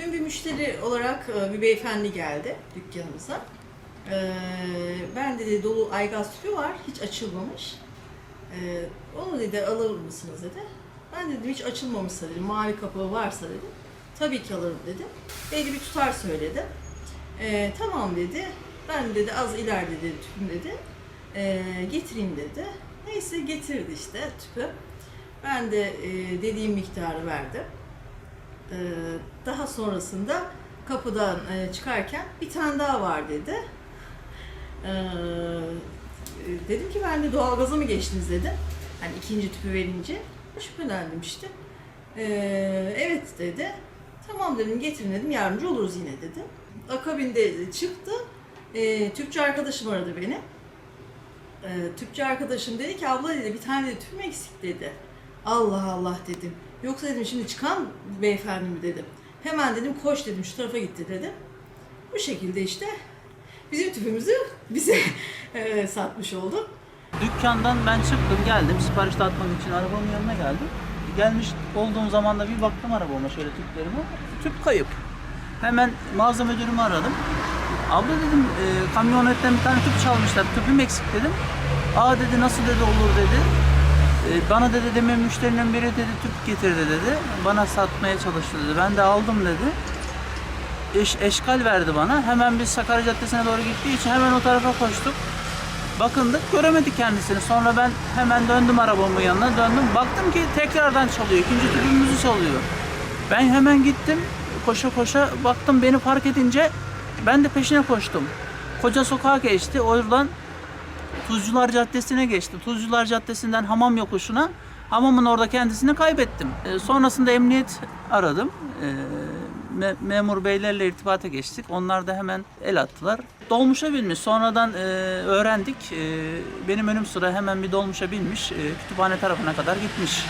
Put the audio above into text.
gün bir müşteri olarak e, bir beyefendi geldi dükkanımıza. Ee, ben dedi dolu aygaz tüpü var, hiç açılmamış. Ee, onu dedi alır mısınız dedi. Ben dedim hiç açılmamışsa dedim, mavi kapağı varsa dedim. Tabii ki alırım dedim. Belli bir tutar söyledi. Tamam dedi. Ben dedi az ileride dedi tüpüm dedi. Ee, getireyim dedi. Neyse getirdi işte tüpü. Ben de e, dediğim miktarı verdim. Ee, daha sonrasında kapıdan e, çıkarken bir tane daha var dedi. Ee, e, dedim ki ben de doğalgaza mı geçtiniz dedim. Hani ikinci tüpü verince şüphelendim işte. Ee, evet dedi. Tamam dedim getirin dedim yardımcı oluruz yine dedim. Akabinde çıktı. Ee, Türkçe arkadaşım aradı beni. Ee, Türkçe arkadaşım dedi ki abla dedi bir tane de tüpüm eksik dedi. Allah Allah dedim. Yoksa dedim şimdi çıkan beyefendi mi dedim. Hemen dedim koş dedim şu tarafa gitti dedim. Bu şekilde işte bizim tüpümüzü bize e, satmış oldu. Dükkandan ben çıktım geldim sipariş dağıtmak için arabamın yanına geldim. Gelmiş olduğum zaman da bir baktım arabama şöyle tüplerime. Tüp kayıp. Hemen mağaza müdürümü aradım. Abla dedim e, kamyonetten bir tane tüp çalmışlar. Tüpüm eksik dedim. Aa dedi nasıl dedi olur dedi. E, bana dedi demin müşterinin biri dedi tüp getirdi dedi. Bana satmaya çalıştı dedi. Ben de aldım dedi. Eş, eşkal verdi bana. Hemen biz Sakarya Caddesi'ne doğru gittiği için hemen o tarafa koştuk. Bakındık göremedik kendisini. Sonra ben hemen döndüm arabamın yanına döndüm. Baktım ki tekrardan çalıyor. İkinci tüpümüzü çalıyor. Ben hemen gittim. Koşa koşa baktım beni fark edince ben de peşine koştum. Koca sokağa geçti. Oradan Tuzcular Caddesi'ne geçti. Tuzcular Caddesi'nden Hamam Yokuşu'na hamamın orada kendisini kaybettim. Ee, sonrasında emniyet aradım. Ee, me- memur beylerle irtibata geçtik. Onlar da hemen el attılar. Dolmuşa binmiş. Sonradan e, öğrendik. E, benim önüm sıra hemen bir dolmuşa binmiş. E, kütüphane tarafına kadar gitmiş.